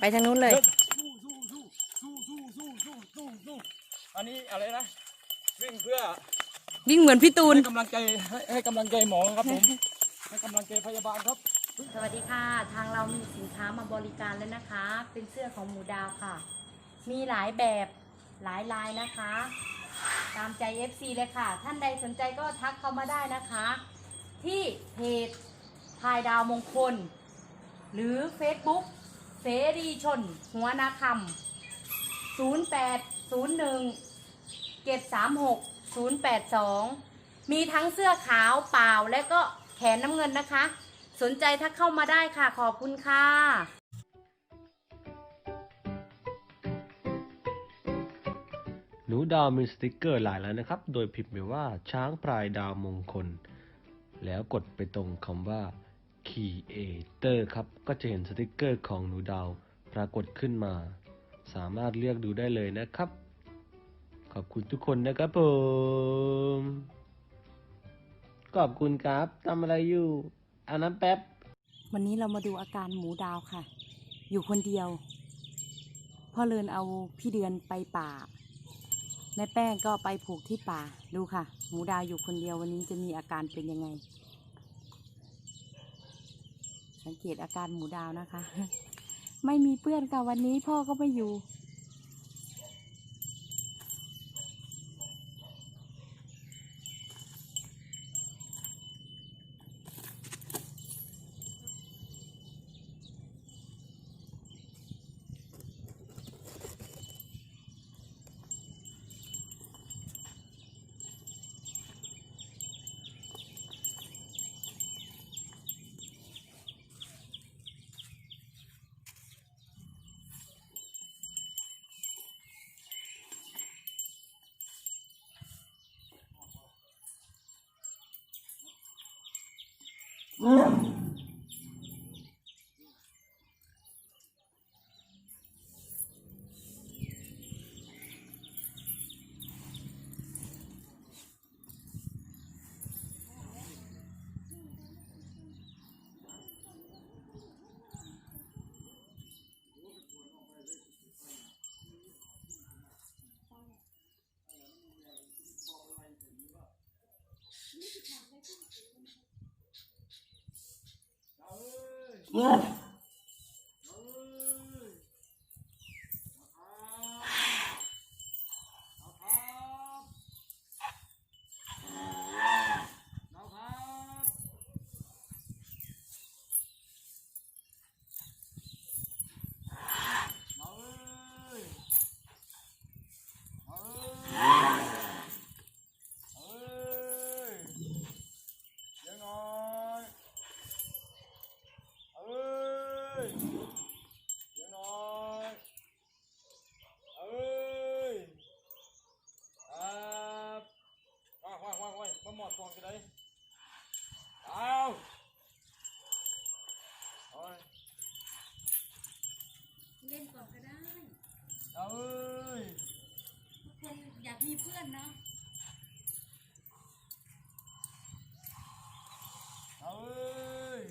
ไปทางนู้นเลย อันนี้อะไรนะ วิ่งเพื่อ วิ่งเหมือนพี่ตูน ให้กำลังใจให้กำลังใจหมอครับผม ให้กำลังใจพยาบาลครับ สวัสดีค่ะ ทางเรามีสินค้ามาบริการแล้วนะคะ เป็นเสื้อของหมูดาวค่ะ มีหลายแบบ หลายลายนะคะ ตามใจ FC เลยค่ะ ท่านใดสนใจก็ทักเข้ามาได้นะคะ ที่เพจพายดาวมงคล หรือ Facebook เสรีชน หัวนาคำ0801 736 082 มีทั้งเสื้อขาวเปล่าและก็แขนน้ำเงินนะคะ สนใจถ้าเข้ามาได้ค่ะ ขอบคุณค่ะ หนูดาวมีสติกเกอร์หลายแล้วนะครับ โดยพิมพ์ไปว่าช้างพลายดาวมงคล แล้วกดไปตรงคำว่า Creator ครับ ก็จะเห็นสติกเกอร์ของหนูดาวปรากฏขึ้นมา สามารถเลือกดูได้เลยนะครับ ขอบคุณทุกคนนะครับผม ขอบคุณครับทำอะไรอยู่อาน้ำแป๊บ วันนี้เรามาดูอาการหมูดาวค่ะ อยู่คนเดียว พ่อเลินเอาพี่เดือนไปป่า แม่แป้งก็ไปผูกที่ป่าดูค่ะ หมูดาวอยู่คนเดียววันนี้จะมีอาการเป็นยังไง สังเกตอาการหมูดาวนะคะ ไม่มีเพื่อนค่ะวันนี้พ่อก็ไม่อยู่ Mm. Yeah. เพื่อนเนาะเอาเอ้ย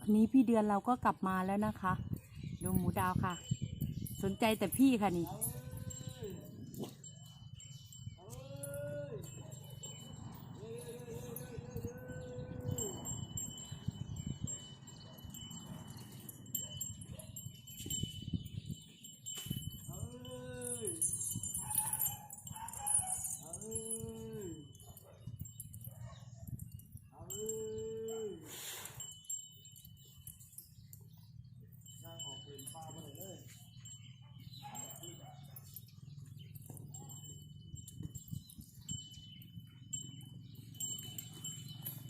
วันนี้พี่เดือนเราก็กลับมาแล้วนะคะ ดูหมูดาวค่ะ สนใจแต่พี่ค่ะนี่ เอาเอ้ยเอาเอ้ยเอาเอ้ยย่างออกเป็นปลาบ่ได้เลย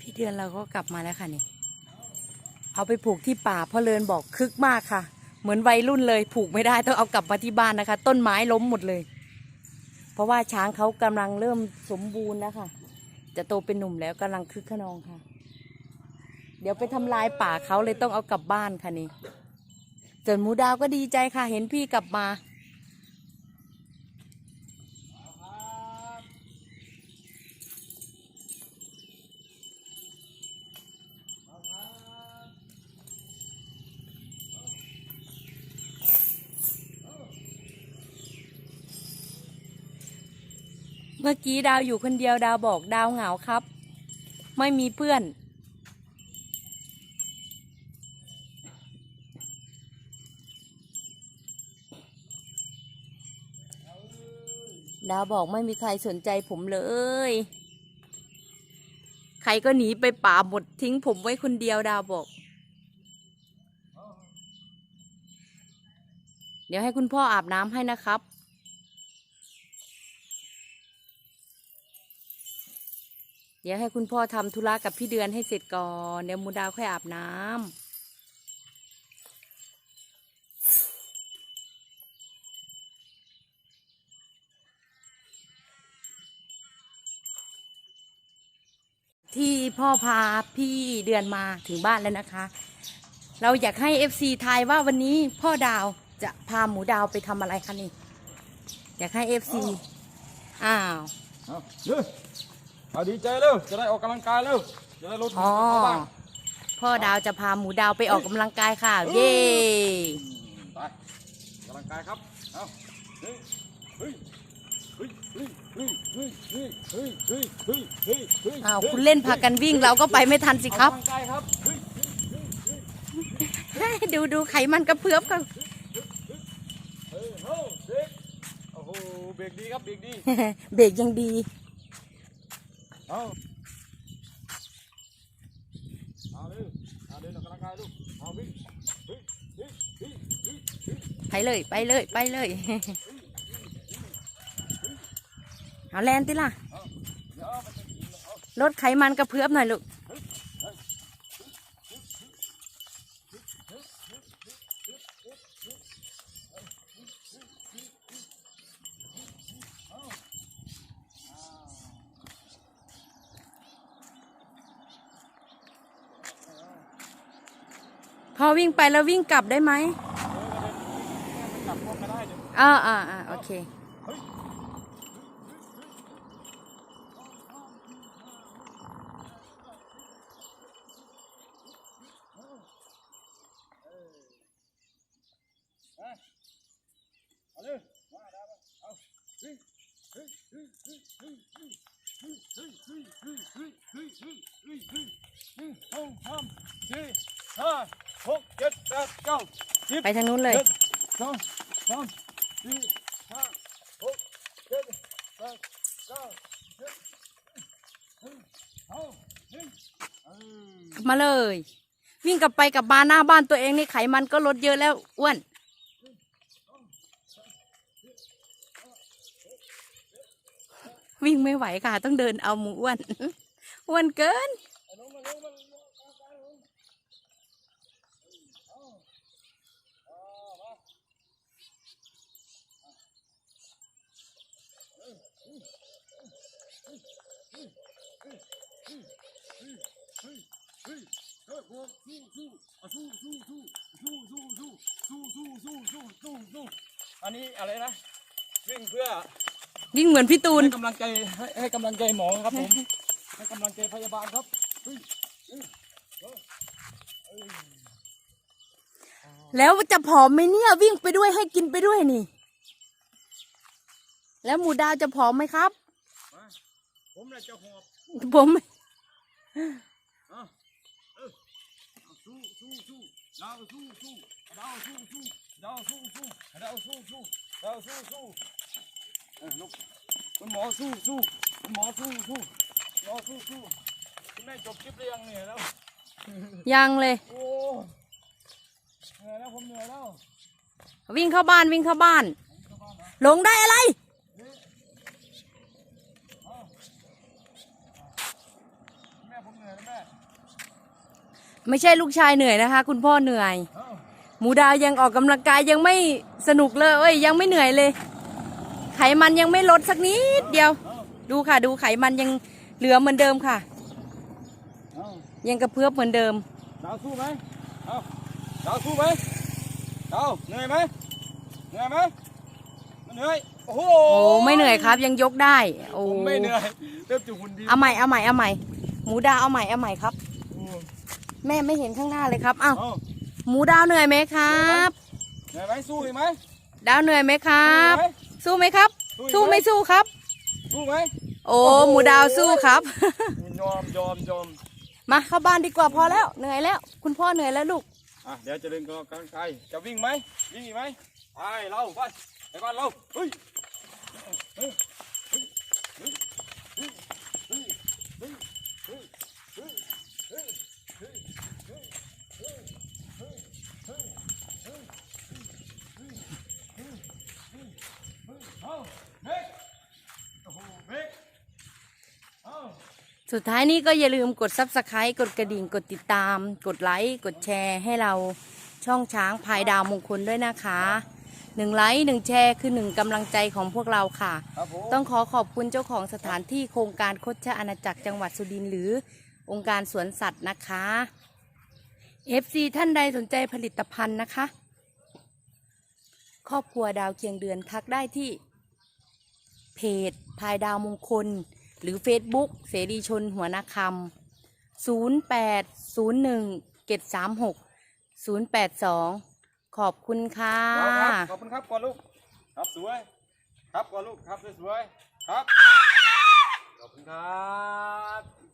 พี่ เดือนเราก็กลับมาแล้วค่ะนี่ เอาไปผูกที่ป่าพ่อเลินบอกคึกมากค่ะ เหมือนวัยรุ่นเลย ผูกไม่ได้ต้องเอากลับมาที่บ้านนะคะ ต้นไม้ล้มหมดเลย เพราะว่าช้างเขากำลังเริ่มสมบูรณ์แล้วค่ะ จะโตเป็นหนุ่มแล้วกำลังคึกขนองค่ะ เดี๋ยวไปทำลายป่าเขาเลยต้องเอากลับบ้านค่ะนี่ส่วนหมูดาวก็ดีใจค่ะ เห็นพี่กลับมา มื่อกี้ดาวอยู่คนเดียวดาวบอกดาวเหงาครับ ไม่มีเพื่อน ดาวบอกไม่มีใครสนใจผมเลย ใครก็หนีไปป่าหมดทิ้งผมไว้คนเดียวดาวบอก เดี๋ยวให้คุณพ่ออาบน้ำให้นะครับ ดี๋ยวให้คุณพ่อทำธุระกับพี่เดือนให้เสร็จก่อน เดี๋ยวมูดาวค่อยอาบน้ำที่พ่อพาพี่เดือนมาถึงบ้านแล้วนะคะ เราอยากให้ FC ทายว่าวันนี้พ่อดาวจะพาหมูดาวไปทำอะไรคะนี่ อยากให้ FC อ้าว เอาเร็วเอาดีใจเร็วจะได้ออกกำลังกายเร็วจะได้ลดอ๋อน้ำหนักบ้างพ่อดาวจะพาหมูดาวไปออกกำลังกายค่ะ เย้ไปกำลังกายครับเอาเฮ้ยเฮ้ยเฮ้ยเฮ้ยเฮ้ยเฮ้ยเฮ้ยเฮ้ยเฮ้ยเฮ้ยเฮ้ยเฮ้ยอ้าวคุณเล่นพากันวิ่งเราก็ไปไม่ทันสิครับ ออกกำลังกายครับเฮ้ยดูดูไขมันกระเพื่อมค่ะเฮ้ยเฮ้ยเด็กโอ้โหเบรกดีครับเบรกดี เบรกยังดี เอาเอาเร็วเอาเดินออกกำลังกายลูกเอาวิ่งเฮ้ยเฮ้ยเฮ้ยเฮ้ยเฮ้ยไปเลยไปเลยไปเลย เอาแลนติล่ะ เดี๋ยวเอาไป ลดไขมันกระเพื่อมหน่อยลูก พอวิ่งไปแล้ววิ่งกลับได้ไหมเอ่าอ่าอ่าโอเค ไปทางนู้นเลยจ็ดสองสามสี่ห้าหกเจ็ดแปดเก้าสิบเฮ้ยเอาหนึ่งเออมาเลย วิ่งกลับไปกลับมาหน้าบ้านตัวเองนี่ไขมันก็ลดเยอะแล้วอ้วนวิ่งไม่ไหวค่ะ ต้องเดินเอาหมูอ้วนอ้วนเกิน เอาลงมาลงมาลงมาเอาไปลงเอาเอามา เฮ้ยเฮ้ยเฮ้ย โอ้สู้สู้อะสู้สู้สู้สู้สู้สู้สู้สู้สู้สู้สู้สู้อันนี้อะไรนะวิ่งเพื่อวิ่งเหมือนพี่ตูนให้กำลังใจให้ให้กำลังใจหมอครับผมให้กำลังใจพยาบาลครับเฮ้ยเฮ้ยเฮ้ยเฮ้ยแล้วจะผอมไหมเนี่ยวิ่งไปด้วยให้กินไปด้วยนี่ แล้วหมูดาวจะผอมไหมครับ มาผมน่ะจะหอบผมอะเออ สู้สู้สู้ดาสู้สู้ดาสู้สู้ดาสู้สู้ดาสู้สู้ดาสู้สู้เออลูกคุณหมอสู้สู้คุณหมอสู้สู้หมอสู้สู้คุณแม่จบคลิปหรือยังเนี่ยแล้วยังเลยโอ้เหนื่อยแล้วผมเหนื่อยแล้ววิ่งเข้าบ้านวิ่งเข้าบ้าน ลงได้อะไร แม่ผมเหนื่อยแล้วแม่ ไม่ใช่ลูกชายเหนื่อยนะคะ คุณพ่อเหนื่อยเอ้าหมูดาวยังออกกำลังกายยังไม่สนุกเลยเอ้ยยังไม่เหนื่อยเลย ไขมันยังไม่ลดสักนิดเดียว ดูค่ะ ดูไขมันยังเหลือเหมือนเดิมค่ะเอายังกระเพื่อมเหมือนเดิมดาวสู้ไหมเอาดาวสู้ไหมดาวเหนื่อยไหมเหนื่อยไหมไม่เหนื่อยโอ้โหโอ้ไม่เหนื่อยครับ ยังยกได้ โอ้ผมไม่เหนื่อยเริ่มจะหุ่นดีเอาใหม่เอาใหม่เอาใหม่หมูดาวเอาใหม่เอาใหม่ครับ แม่ไม่เห็นข้างหน้าเลยครับอ้าวเอาหมูดาวเหนื่อยไหมครับ เหนื่อยไหมสู้อีกไหมดาวเหนื่อยไหมครับ สู้ไหมสู้ไหมครับ สู้สู้อีกไหมไม่สู้ครับ สู้ไหมโอ้โอ้โหหมูดาวสู้ครับ ยอมยอมยอมมาเข้าบ้านดีกว่าพอแล้วเหนื่อยแล้ว คุณพ่อเหนื่อยแล้วลูกอะเดี๋ยวจะเดินกำลังกายจะวิ่งไหมวิ่งอีกไหมไปเราไปไปบ้านเราเฮ้ยเฮ้ยเฮ้ย สุดท้ายนี้ก็อย่าลืมกด subscribe กดกระดิ่ง กดติดตาม กดไลค์ กดแชร์ให้เราช่องช้างพายดาวมงคลด้วยนะคะหนึ่งไลค์หนึ่งแชร์คือหนึ่งกำลังใจของพวกเราค่ะครับผมต้องขอขอบคุณเจ้าของสถานที่โครงการคดชะอาณาจักรจังหวัดสุรินทร์หรือองค์การสวนสัตว์นะคะ FC ท่านใดสนใจผลิตภัณฑ์นะคะ ครอบครัวดาวเคียงเดือนทักได้ที่ เพจพายดาวมงคล หรือ Facebook เสรีชนหัวนาคำ0801 736 082 ขอบคุณค่ะครับขอบคุณครับก่อนลูก ครับสวย ครับก่อนลูก ครับสวยครับ ขอบคุณครับ